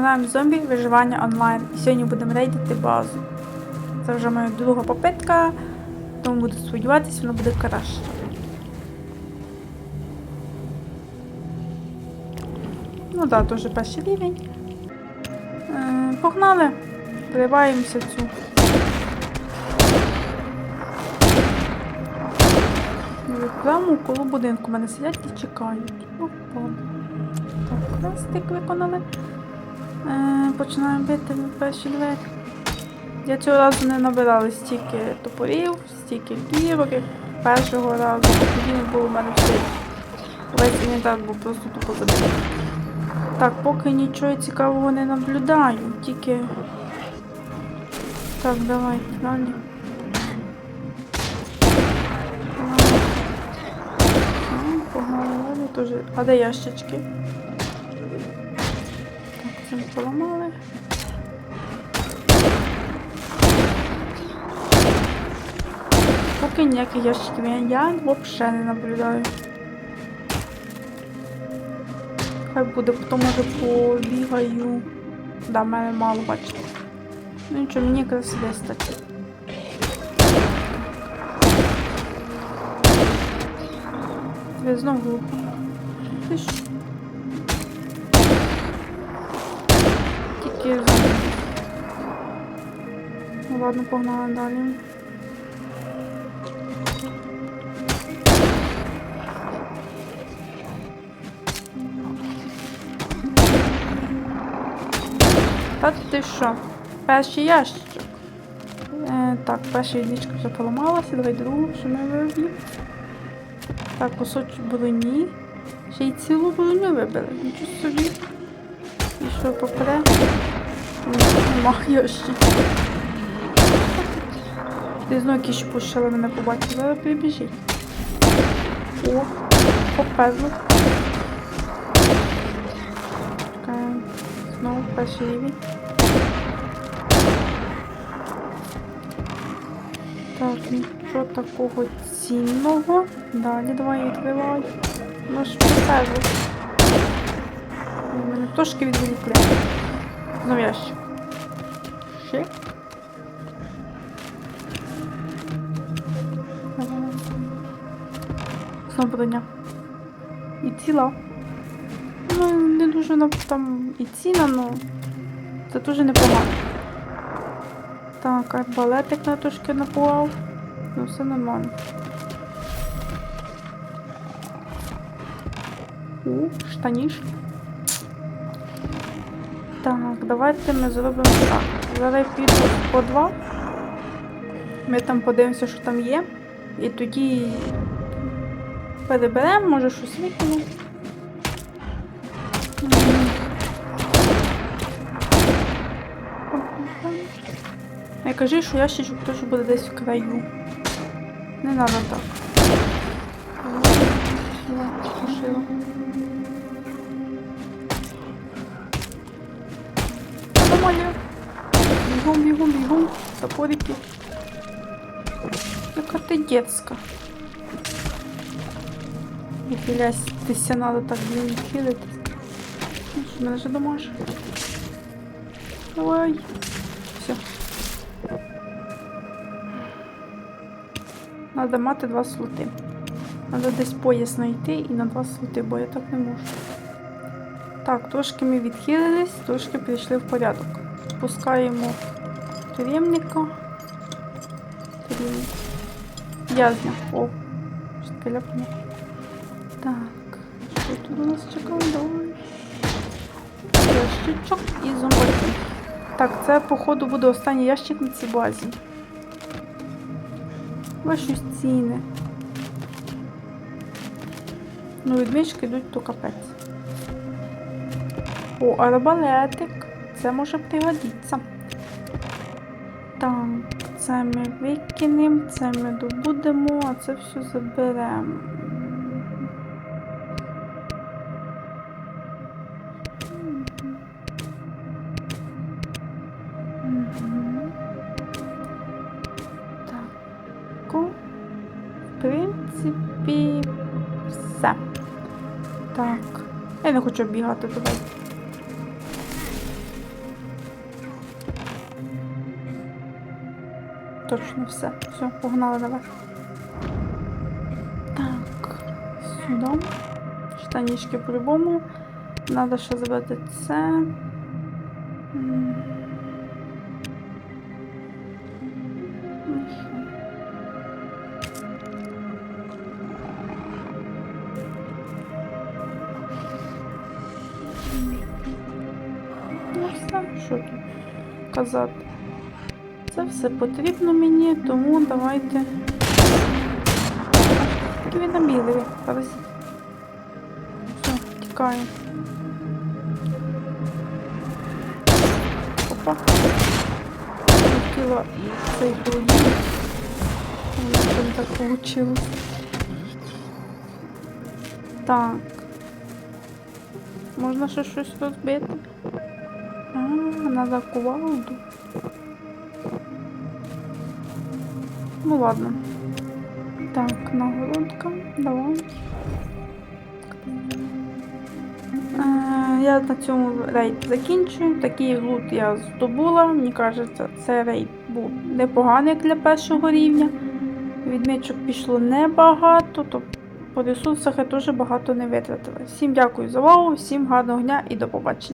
граємо зомбі виживання онлайн. І сьогодні будемо рейдити базу. Це вже моя друга попитка, тому буду сподіватися, воно буде краще. Ну так, да, теж перший рівень. Е, погнали. Вриваємося цю. Прямо коло будинку мене сидять і чекають. Опа. Так, квестик виконали. Е, починаємо бити перші двері. Я цього разу не набирала стільки топорів, стільки кірок, як першого разу. Тоді не було в мене все. Весь інвентар був просто тупо забитий. Так, поки нічого цікавого не наблюдаю, тільки. Так, давай, далі. Далі теж. А де ящички? Ми поламали. Поки ніяких ящиків я, взагалі не наблюдаю. Хай буде, потім може побігаю. Да, мене мало бачите. Ну нічого, мені якраз вистачить. Знову глухо. Тільки. Ну ладно, погнали далі. Та ти що? Перший ящичок. Е, так, перша відлічка вже поламалася, давай другу, що ми виб'ємо. Так, кусочок броні. Ще й цілу броню вибили. Нічого собі. І що попаде? Ні, Нема ящичок. Ти знову якийсь пущила мене побачив, зараз прибіжить. О, попезло. Чекаємо. Знову перший рівень. Так, нічого такого цінного. Далі давай відкривай. Ну ж. У мене трошки відволікли. Знову ящик. Ще. Знову. І ціла. Ну, не дуже там і ціна, ну це дуже непогано. Так, арбалетик на трошки напугав. Ну, все нормально. У, штанішки. Так, давайте ми зробимо так. Зараз я піду по два. Ми там подивимося, що там є. І тоді переберемо, може щось викинемо. Я кажу, що ящичок теж буде десь в краю. Не треба так. Бігом, бігом, бігом. Топорики. Яка ти детська. Вихилясь, ти ся надо так блін відхилити. Ну, що, мене вже домаш. Давай. Все. Надо мати два слоти. Надо десь пояс знайти і на два слоти, бо я так не можу. Так, трошки ми відхилились, трошки прийшли в порядок. Спускаємо тюремника. Тюремник. В'язня. О, що таке ляпнуло. Так, що тут у нас чекало? Давай. Ящичок і зомбаки. Так, це, походу, буде останній ящик на цій базі. Щось ціни. Ну, відмічки йдуть то капець. О, арбалетик. Це може пригодитися. Так, це ми викинемо, це ми добудемо, а це все заберемо. Принципі, все. Так. Я не хочу бігати давай. Точно все. Все, погнали наверх. Так, сюди. Штанішки по-любому. Надо ще забрати це. Ну все, що тут казати. Це все потрібно мені, тому давайте. Такі він наміливі, паразит. Все, тікає. Опа. Хотіла цей. У мене там так вийшло. Так. Можна ще щось розбити? А, надо кувалду. Ну ладно. Так, нагородка. Давай. Е, я на цьому рейд закінчую. Такий лут я здобула. Мені кажеться, цей рейд був непоганий як для першого рівня. Відмічок пішло небагато, то по ресурсах я дуже багато не витратила. Всім дякую за увагу, всім гарного дня і до побачення.